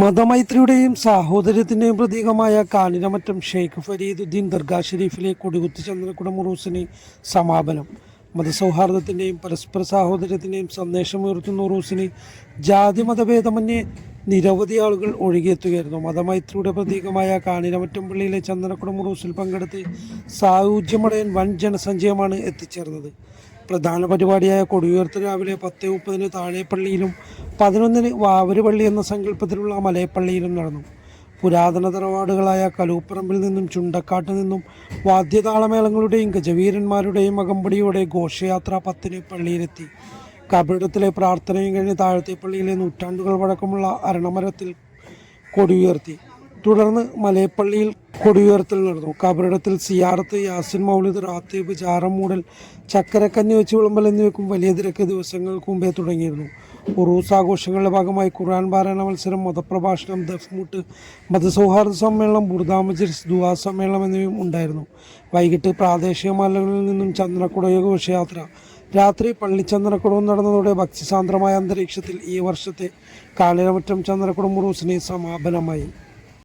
മതമൈത്രിയുടെയും സാഹോദര്യത്തിന്റെയും പ്രതീകമായ കാനിരമറ്റം ഷെയ്ഖ് ഫരീദുദ്ദീൻ ദർഗാ ഷെരീഫിലെ കൊടികുത്തി ചന്ദ്രക്കുട മുറൂസിന് സമാപനം. മതസൗഹാർദ്ദത്തിന്റെയും പരസ്പര സാഹോദര്യത്തിന്റെയും സന്ദേശമുയർത്തുന്ന ഉറൂസിന് ജാതി മതഭേദമന്യേ നിരവധി ആളുകൾ ഒഴുകിയെത്തുകയായിരുന്നു. മതമൈത്രിയുടെ പ്രതീകമായ കാനിരമറ്റം പള്ളിയിലെ ചന്ദനക്കുടം ഉറൂസിൽ പങ്കെടുത്ത് സായൂജ്യമടയൻ വൻ ജനസഞ്ചയമാണ് എത്തിച്ചേർന്നത്. പ്രധാന പരിപാടിയായ കൊടിയുയർത്ത് രാവിലെ പത്ത് മുപ്പതിന് താഴെപ്പള്ളിയിലും പതിനൊന്നിന് വാവരുപള്ളി എന്ന സങ്കല്പത്തിലുള്ള മലയപ്പള്ളിയിലും നടന്നു. പുരാതന തറവാടുകളായ കലൂപ്പറമ്പിൽ നിന്നും ചുണ്ടക്കാട്ട് നിന്നും വാദ്യതാളമേളങ്ങളുടെയും ഗജവീരന്മാരുടെയും അകമ്പടിയോടെ ഘോഷയാത്ര പത്തിന് പള്ളിയിലെത്തി. കബറിടത്തിലെ പ്രാർത്ഥനയും കഴിഞ്ഞ് താഴത്തെ പള്ളിയിലെ നൂറ്റാണ്ടുകൾ വഴക്കമുള്ള അരണമരത്തിൽ കൊടിയുയർത്തി. തുടർന്ന് മലയപ്പള്ളിയിൽ കൊടിയുയർത്തൽ നടന്നു കബറിടത്തിൽ സിയാറത്ത് യാസിൻ മൗലിദ് റാത്തീബ് ചാറമൂടൽ മൂടൽ ചക്കരക്കന്നി വെച്ച് വിളമ്പൽ എന്നിവയ്ക്കും വലിയ തിരക്ക് ദിവസങ്ങൾക്ക് മുമ്പേ തുടങ്ങിയിരുന്നു. ഉറൂസ് ആഘോഷങ്ങളുടെ ഭാഗമായി ഖുർആൻ പാരായണ മത്സരം മതപ്രഭാഷണം ദഫ്മുട്ട് മതസൗഹാർദ്ദ സമ്മേളനം ബുർദാമജിസ് ദുവാ സമ്മേളനം എന്നിവയും ഉണ്ടായിരുന്നു. വൈകിട്ട് പ്രാദേശിക മലകളിൽ നിന്നും ചന്ദ്രക്കുട ഘോഷയാത്ര രാത്രി പള്ളിച്ചന്ദ്രക്കുടവും നടന്നതോടെ ഭക്തിസാന്ദ്രമായ അന്തരീക്ഷത്തിൽ ഈ വർഷത്തെ കാലിലമറ്റം ചന്ദ്രക്കുടം ഉറൂസിന് സമാപനമായി.